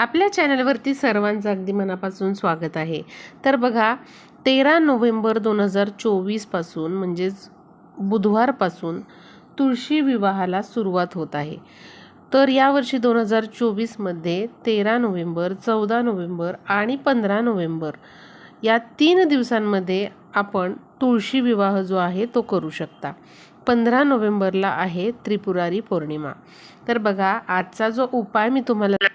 आपल्या चॅनलवरती सर्वांचं अगदी मनापासून स्वागत आहे. तर बघा तेरा नोव्हेंबर दोन हजार चोवीसपासून म्हणजेच बुधवारपासून तुळशी विवाहाला सुरुवात होत आहे. तर यावर्षी दोन हजार चोवीसमध्ये तेरा नोव्हेंबर चौदा नोव्हेंबर आणि पंधरा नोव्हेंबर या तीन दिवसांमध्ये आपण तुळशी विवाह जो आहे तो करू शकता. पंधरा नोव्हेंबरला आहे त्रिपुरारी पौर्णिमा. तर बघा आजचा जो उपाय मी तुम्हाला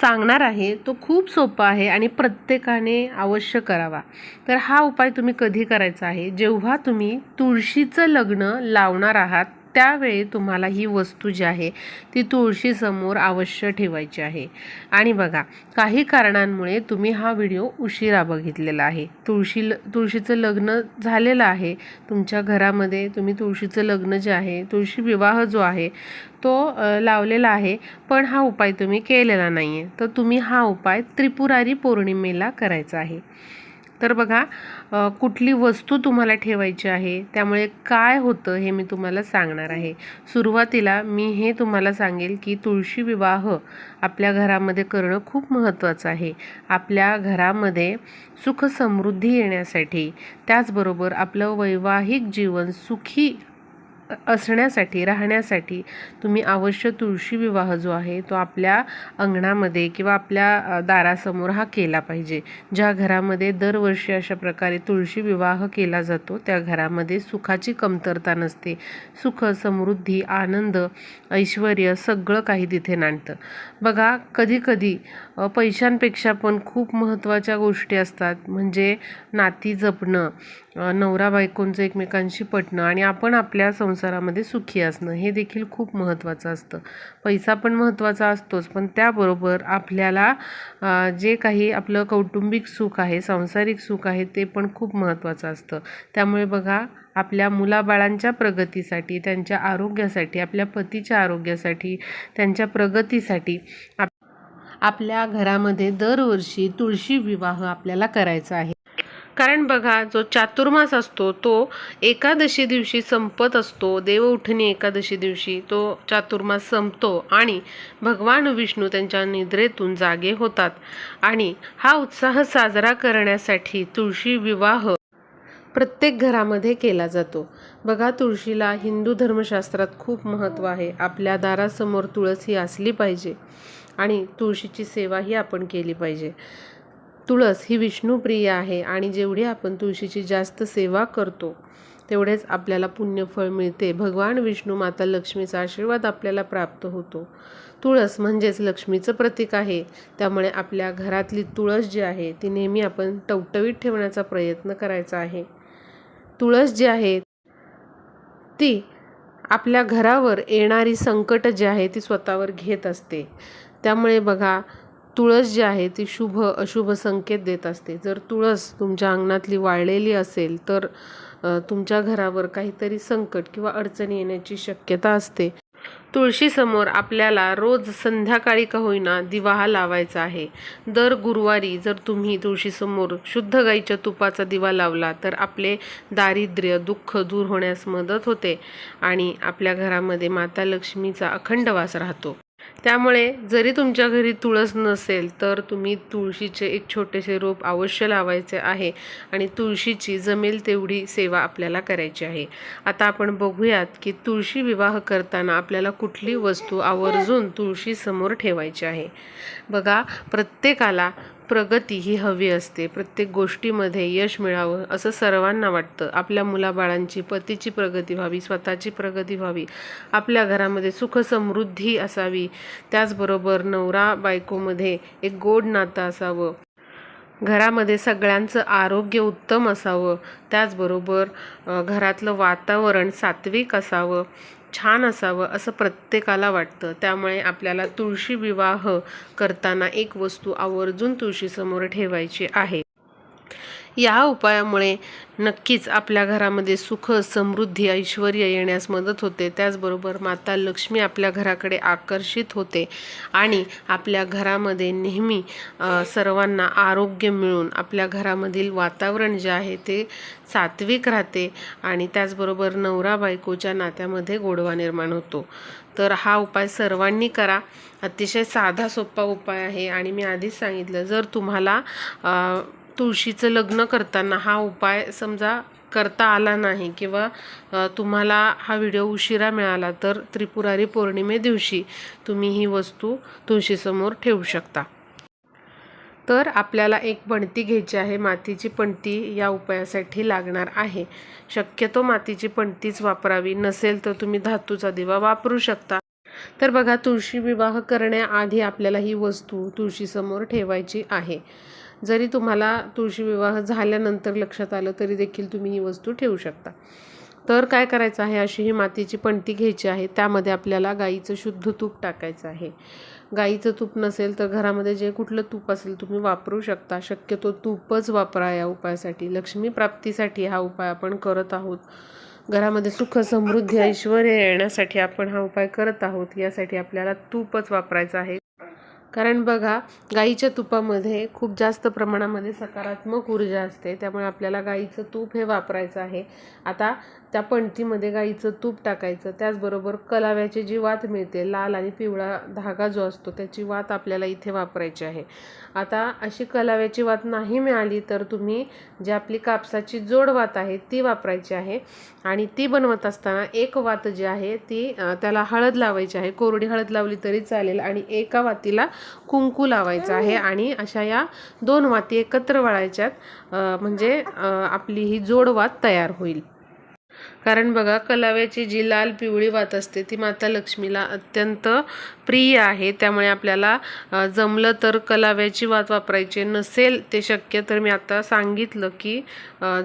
सांगणार आहे तो खूप सोपा आहे आणि प्रत्येकाने अवश्य करावा. तर हा उपाय तुम्ही कधी करायचा आहे? जेव्हा तुम्ही तुळशीचं लग्न लावणार आहात त्यावेळी तुम्हाला ही वस्तू जी आहे ती तुळशीसमोर अवश्य ठेवायची आहे. आणि बघा काही कारणांमुळे तुम्ही हा व्हिडिओ उशिरा बघितलेला आहे. तुळशी तुळशीचं लग्न झालेलं आहे तुमच्या घरामध्ये तुम्ही तुळशीचं लग्न जे आहे तुळशी विवाह जो आहे तो लावलेला आहे पण हा उपाय तुम्ही केलेला नाही आहे तर तुम्ही हा उपाय त्रिपुरारी पौर्णिमेला करायचा आहे. तर बघा कुठली वस्तू तुम्हाला ठेवायची आहे त्यामुळे काय होतं हे मी तुम्हाला सांगणार आहे. सुरुवातीला मी हे तुम्हाला सांगेल की तुळशी विवाह आपल्या घरामध्ये करणं खूप महत्त्वाचं आहे. आपल्या घरामध्ये सुख समृद्धी येण्यासाठी त्याचबरोबर आपलं वैवाहिक जीवन सुखी असण्यासाठी राहण्यासाठी तुम्ही अवश्य तुळशी विवाह जो आहे तो आपल्या अंगणामध्ये किंवा आपल्या दारासमोर हा केला पाहिजे. ज्या घरामध्ये दरवर्षी अशा प्रकारे तुळशी विवाह केला जातो त्या घरामध्ये सुखाची कमतरता नसते. सुख समृद्धी आनंद ऐश्वर सगळं काही तिथे नांदतं. बघा कधीकधी पैशांपेक्षा पण खूप महत्त्वाच्या गोष्टी असतात. म्हणजे नाती जपणं नवरा बायकोंचं एकमेकांशी पटणं आणि आपण आपल्या संसारामध्ये सुखी असणं हे देखील खूप महत्त्वाचं असतं. पैसा पण महत्त्वाचा असतोच पण त्याबरोबर आपल्याला जे काही आपलं कौटुंबिक सुख आहे सांसारिक सुख आहे ते पण खूप महत्त्वाचं असतं. त्यामुळे बघा आपल्या मुलाबाळांच्या प्रगतीसाठी त्यांच्या आरोग्यासाठी आपल्या पतीच्या आरोग्यासाठी त्यांच्या प्रगतीसाठी आप आपल्या घरामध्ये दरवर्षी तुळशी विवाह आपल्याला करायचा आहे. कारण बघा जो चातुर्मास असतो तो एकादशी दिवशी संपत असतो. देवउठणी एकादशी दिवशी तो चातुर्मास संपतो आणि भगवान विष्णू त्यांच्या निद्रेतून जागे होतात. आणि हा उत्साह साजरा करण्यासाठी तुळशी विवाह प्रत्येक घरामध्ये केला जातो. बघा तुळशीला हिंदू धर्मशास्त्रात खूप महत्त्व आहे. आपल्या दारासमोर तुळस ही असली पाहिजे आणि तुळशीची सेवा ही आपण केली पाहिजे. तुळस ही विष्णुप्रिय आहे आणि जेवढी आपण तुळशीची जास्त सेवा करतो तेवढेच आपल्याला पुण्यफळ मिळते. भगवान विष्णू माता लक्ष्मीचा आशीर्वाद आपल्याला प्राप्त होतो. तुळस म्हणजेच लक्ष्मीचं प्रतीक आहे. त्यामुळे आपल्या घरातली तुळस जी आहे ती नेहमी आपण टवटवीत ठेवण्याचा प्रयत्न करायचा आहे. तुळस जी आहे ती आपल्या घरावर येणारी संकट जी आहे ती स्वतःवर घेत असते. त्यामुळे बघा तुळस जी आहे ती शुभ अशुभ संकेत देत असते. जर तुळस तुमच्या अंगणातली वाळलेली असेल तर तुमच्या घरावर काहीतरी संकट किंवा अडचणी येण्याची शक्यता असते. तुळशीसमोर आपल्याला रोज संध्याकाळी का होईना दिवा हा लावायचा आहे. दर गुरुवारी जर तुम्ही तुळशीसमोर शुद्ध गाईच्या तुपाचा दिवा लावला तर आपले दारिद्र्य दुःख दूर होण्यास मदत होते आणि आपल्या घरामध्ये माता लक्ष्मीचा अखंड वास राहतो. त्यामुळे जरी तुमच्या घरी तुळस नसेल तर तुम्ही तुळशीचे एक छोटेसे रोप अवश्य लावायचे आहे आणि तुळशीची जमेल तेवढी सेवा आपल्याला करायची आहे. आता आपण बघूयात की तुळशी विवाह करताना आपल्याला कुठली वस्तू आवर्जून तुळशीसमोर ठेवायची आहे. बघा प्रत्येकाला प्रगती ही हवी असते. प्रत्येक गोष्टीमध्ये यश मिळावं असं सर्वांना वाटतं. आपल्या मुलाबाळांची पतीची प्रगती व्हावी स्वतःची प्रगती व्हावी आपल्या घरामध्ये सुखसमृद्धी असावी. त्याचबरोबर नवरा बायकोमध्ये एक गोड नातं असावं. घरामध्ये सगळ्यांचं आरोग्य उत्तम असावं. त्याचबरोबर घरातलं वातावरण सात्विक असावं छान असावं असं प्रत्येकाला वाटतं. त्यामुळे आपल्याला तुळशी विवाह करताना एक वस्तू आवर्जून तुळशीसमोर ठेवायची आहे. या उपायामुळे नक्कीच आपल्या घरामध्ये सुख समृद्धी ऐश्वर येण्यास मदत होते. त्याचबरोबर माता लक्ष्मी आपल्या घराकडे आकर्षित होते आणि आपल्या घरामध्ये नेहमी सर्वांना आरोग्य मिळून आपल्या घरामधील वातावरण जे आहे ते सात्विक राहते आणि त्याचबरोबर नवरा बायकोच्या नात्यामध्ये गोडवा निर्माण होतो. तर हा उपाय सर्वांनी करा. अतिशय साधा सोपा उपाय आहे आणि मी आधीच सांगितलं जर तुम्हाला तुळशीचं लग्न करताना हा उपाय समजा करता आला नाही किंवा तुम्हाला हा व्हिडिओ उशिरा मिळाला तर त्रिपुरारी पौर्णिमे दिवशी तुम्ही ही वस्तू तुळशीसमोर ठेवू शकता. तर आपल्याला एक पणती घ्यायची आहे मातीची पणती या उपायासाठी लागणार आहे. शक्यतो मातीची पणतीच वापरावी नसेल तर तुम्ही धातूचा दिवा वापरू शकता. तर बघा तुळशी विवाह करण्याआधी आपल्याला ही वस्तू तुळशीसमोर ठेवायची आहे. जरी तुम्हाला तुळशी विवाह झाल्यानंतर लक्षात आलं तरी देखील तुम्ही ही वस्तू ठेवू शकता. तर काय करायचं आहे? अशी ही मातीची पणती घ्यायची आहे. त्यामध्ये आपल्याला गाईचं शुद्ध तूप टाकायचं आहे. गाईचं तूप नसेल तर घरामध्ये जे कुठलं तूप असेल तुम्ही वापरू शकता. शक्यतो तूपच वापरा या उपायासाठी. लक्ष्मी प्राप्तीसाठी हा उपाय आपण करत आहोत. घरामध्ये सुख समृद्धी ऐश्वर येण्यासाठी आपण हा उपाय करत आहोत. यासाठी आपल्याला तूपच वापरायचं आहे. कारण बघा गाईच्या तुपामध्ये खूप जास्त प्रमाणामध्ये सकारात्मक ऊर्जा असते. त्यामुळे आपल्याला गाईचं तूप हे वापरायचं आहे. आता त्या पणतीमध्ये गाईचं तूप टाकायचं. त्याचबरोबर कलाव्याची जी वात मिळते लाल आणि पिवळा धागा जो असतो त्याची वात आपल्याला इथे वापरायची आहे. आता अशी कलाव्याची वात नाही मिळाली तर तुम्ही जी आपली कापसाची जोड वात आहे ती वापरायची आहे. आणि ती बनवत असताना एक वात जी आहे ती त्याला हळद लावायची आहे. कोरडी हळद लावली तरी चालेल आणि एका वातीला कुंकू लावायचं आहे आणि अशा या दोन वाती एकत्र वळायच्यात म्हणजे आपली ही जोडवात तयार होईल. कारण बघा कलाव्याची जी लाल पिवळी वात असते ती माता लक्ष्मीला अत्यंत प्रिय आहे. त्यामुळे आपल्याला जमलं तर कलाव्याची वात वापरायची नसेल ते शक्य तर मी आता सांगितलं की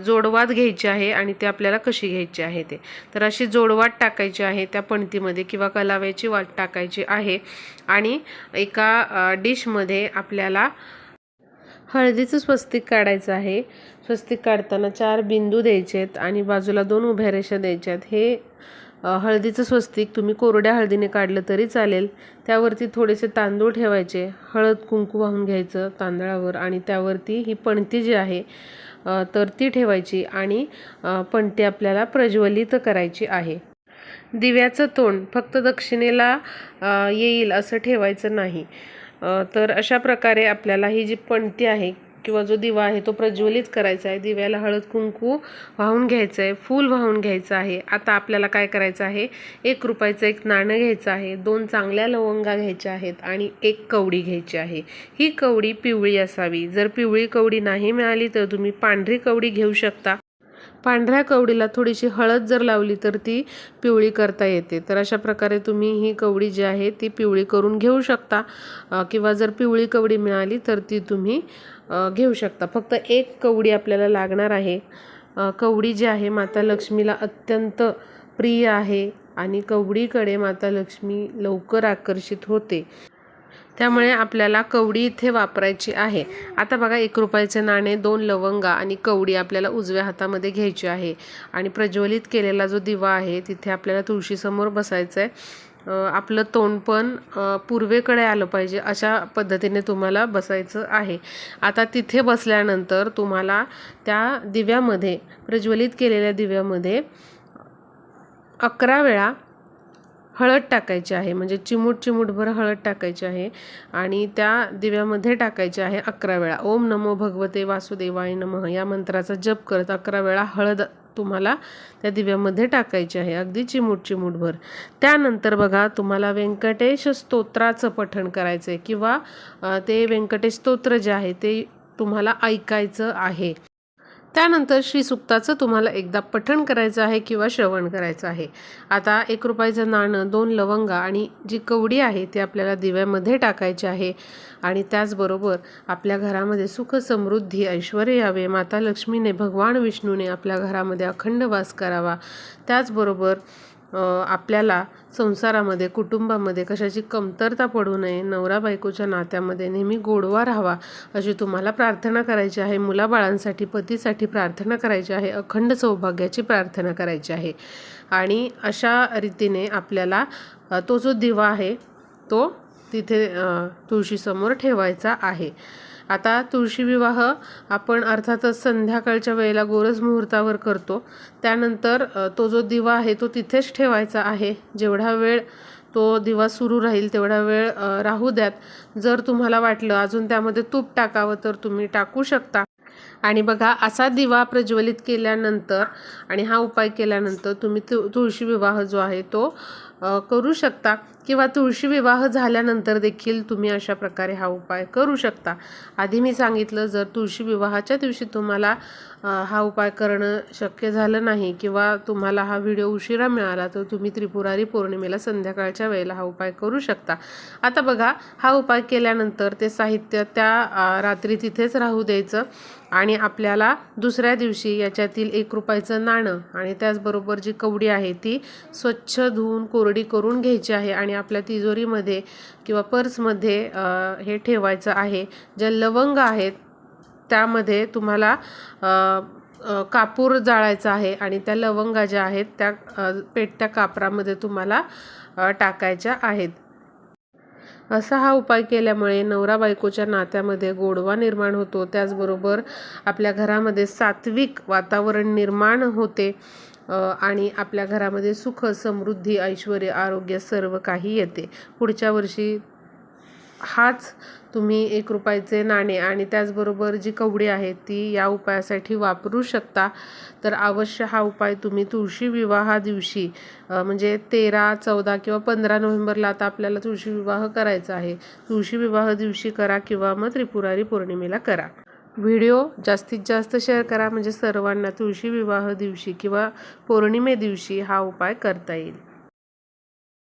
जोडवात घ्यायची आहे आणि ते आपल्याला कशी घ्यायची आहे ते. तर अशी जोडवात टाकायची आहे त्या पणतीमध्ये किंवा कलाव्याची वाट टाकायची आहे आणि एका डिशमध्ये आपल्याला हळदीचं स्वस्तिक काढायचं आहे. स्वस्तिक काढताना चार बिंदू द्यायचे आहेत आणि बाजूला दोन उभ्या रेषा द्यायच्या आहेत. हे हळदीचं स्वस्तिक तुम्ही कोरड्या हळदीने काढलं तरी चालेल. त्यावरती थोडेसे तांदूळ ठेवायचे. हळद कुंकू वाहून घ्यायचं तांदळावर आणि त्यावरती ही पणती जी आहे तर ती ठेवायची आणि पणती आपल्याला प्रज्वलित करायची आहे. दिव्याचं तोंड फक्त दक्षिणेला येईल असं ठेवायचं नाही. तर अशा प्रकारे आपल्याला ही जी पणती आहे किंवा जो दिवा आहे तो प्रज्वलित करायचा आहे. दिव्याला हळद कुंकू वाहून घ्यायचं आहे. फूल वाहून घ्यायचं आहे. आता आपल्याला काय करायचं आहे? एक रुपयाचं एक नाणं घ्यायचं आहे. दोन चांगल्या लवंगा घ्यायच्या आहेत आणि एक कवडी घ्यायची आहे. ही कवडी पिवळी असावी. जर पिवळी कवडी नाही मिळाली तर तुम्ही पांढरी कवडी घेऊ शकता. पांढऱ्या कवडीला थोडीशी हळद जर लावली तर ती पिवळी करता येते. तर अशा प्रकारे तुम्ही ही कवडी जी आहे ती पिवळी करून घेऊ शकता. किंवा जर पिवळी कवडी मिळाली तर ती तुम्ही घेऊ शकता. फक्त एक कवडी आपल्याला लागणार आहे. कवडी जी आहे माता लक्ष्मीला अत्यंत प्रिय आहे आणि कवडीकडे माता लक्ष्मी लवकर आकर्षित होते. त्यामुळे आपल्याला कवडी इथे वापरायची आहे. आता बघा एक रुपयाचे नाणे दोन लवंगा आणि कवडी आपल्याला उजव्या हातामध्ये घ्यायची आहे. आणि प्रज्वलित केलेला जो दिवा आहे तिथे आपल्याला तुळशीसमोर बसायचं आहे आपलं तोंड पण पूर्वेकडे आलं पाहिजे अशा पद्धतीने तुम्हाला बसायचं आहे. आता तिथे बसल्यानंतर तुम्हाला त्या दिव्यामध्ये प्रज्वलित केलेल्या दिव्यामध्ये अकरा वेळा हळद टाकायची आहे. म्हणजे चिमूट चिमूटभर हळद टाकायची आहे आणि त्या दिव्यामध्ये टाकायची आहे अकरा वेळा. ओम नमो भगवते वासुदेवाय नमः. या मंत्राचा जप करत अकरा वेळा हळद तुम्हाला त्या दिव्यामध्ये टाकायची आहे. अगदी चिमूट चिमूटभर. त्यानंतर बघा तुम्हाला व्यंकटेश स्तोत्राचं पठण करायचं आहे किंवा ते व्यंकटेश स्तोत्र जे आहे ते तुम्हाला ऐकायचं आहे. त्यानंतर श्रीसुक्ताचं तुम्हाला एकदा पठण करायचं आहे किंवा श्रवण करायचं आहे. आता एक रुपयाचं नाणं दोन लवंगा आणि जी कवडी आहे ती आपल्याला दिव्यामध्ये टाकायची आहे आणि त्याचबरोबर आपल्या घरामध्ये सुख समृद्धी ऐश्वर यावे माता लक्ष्मीने भगवान विष्णूने आपल्या घरामध्ये अखंड वास करावा. त्याचबरोबर आपल्याला संसारामध्ये कुटुंबामध्ये कशाची कमतरता पडू नये नवरा बायकोच्या नात्यामध्ये नेहमी गोडवा राहावा अशी तुम्हाला प्रार्थना करायची आहे. मुलाबाळांसाठी पतीसाठी प्रार्थना करायची आहे. अखंड सौभाग्याची प्रार्थना करायची आहे. आणि अशा रीतीने आपल्याला तो जो दिवा आहे तो तिथे तुळशीसमोर ठेवायचा आहे. आता तुळशी विवाह आपण अर्थातच संध्याकाळच्या वेळेला गोरज मुहूर्तावर करतो. त्यानंतर तो जो दिवा आहे तो तिथेच ठेवायचा आहे. जेवढा वेळ तो दिवा सुरू राहील तेवढा वेळ राहू द्यात. जर तुम्हाला वाटलं अजून त्यामध्ये तूप टाकावं तर तुम्ही टाकू शकता. आणि बघा असा दिवा प्रज्वलित केल्यानंतर आणि हा उपाय केल्यानंतर तुम्ही तु तुळशी विवाह जो आहे तो करू शकता. किंवा तुळशी विवाह झाल्यानंतर देखील तुम्ही अशा प्रकारे हा उपाय करू शकता. आधी मी सांगितलं जर तुळशी विवाहाच्या दिवशी तुम्हाला हा उपाय करणं शक्य झालं नाही किंवा तुम्हाला हा व्हिडिओ उशिरा मिळाला तर तुम्ही त्रिपुरारी पौर्णिमेला संध्याकाळच्या वेळेला हा उपाय करू शकता. आता बघा हा उपाय केल्यानंतर ते साहित्य त्या रात्री तिथेच राहू द्यायचं आणि आपल्याला दुसऱ्या दिवशी याच्यातील एक रुपयाचं नाणं आणि त्याचबरोबर जी कवडी आहे ती स्वच्छ धुवून कोरडी करून घ्यायची आहे आणि आपल्या तिजोरीमध्ये किंवा पर्समध्ये हे ठेवायचं आहे. ज्या लवंग आहेत त्यामध्ये तुम्हाला कापूर जाळायचा आहे आणि त्या लवंगा ज्या आहेत त्या पेटत्या कापरामध्ये तुम्हाला टाकायच्या आहेत. असा हा उपाय केल्यामुळे नवरा बायकोच्या नात्यामध्ये गोडवा निर्माण होतो. त्याचबरोबर आपल्या घरामध्ये सात्विक वातावरण निर्माण होते. आणि आपल्या घरामध्ये सुख समृद्धी ऐश्वर आरोग्य सर्व काही येते. पुढच्या वर्षी हाच तुम्ही एक रुपयाचे नाणे आणि त्याचबरोबर जी कवडी आहे ती या उपायासाठी वापरू शकता. तर अवश्य हा उपाय तुम्ही तुळशी विवाहा दिवशी म्हणजे तेरा चौदा किंवा पंधरा नोव्हेंबरला आता आपल्याला तुळशी विवाह करायचा आहे. तुळशी विवाह दिवशी करा किंवा मग त्रिपुरारी पौर्णिमेला करा. व्हिडिओ जास्तीत जास्त शेअर करा म्हणजे सर्वांना तुळशी विवाह दिवशी किंवा पौर्णिमे दिवशी हा उपाय करता येईल.